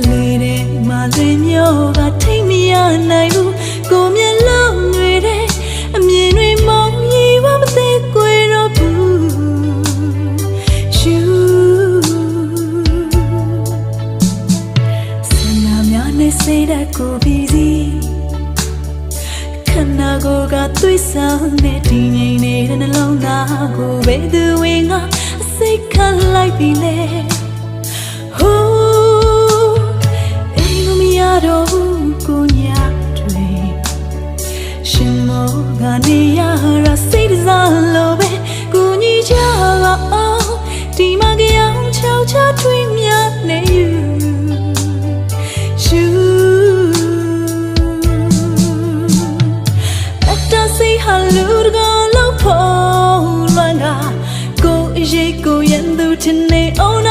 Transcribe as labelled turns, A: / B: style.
A: လေးတဲ့မလေးမျိုးကထိတ်မရနိုင်ဘူးကိုမျက်လုံးတွေတဲ့အမြင်တွေမောင်ရီဝမသိကွယ်တော့ဘူးရှူစနာများနဲ့စိတ်ဓာတ်ကိုပြီးစီခန္ဓာကိုယ်ကသွေးဆောင်နဲ့ဒီငိမ်နေတဲ့နှလုံးသားကိုဘယ်သူဝင်ကအစိတ်ခတ်လိုက်ပြီလဲ Oh တော်ဘူးကိုညာတွေရှင်မောကနေရရစိတ်စားလို့ပဲကိုညီကြလာအောင်ဒီမှာကြောင်ချောက်ချထွေးမြနေယူရှူဘတ်တဆေးဟာလူကလို့ဖို့လွမ်းတာကိုအရေးကိုရန်သူတင်နေအောင်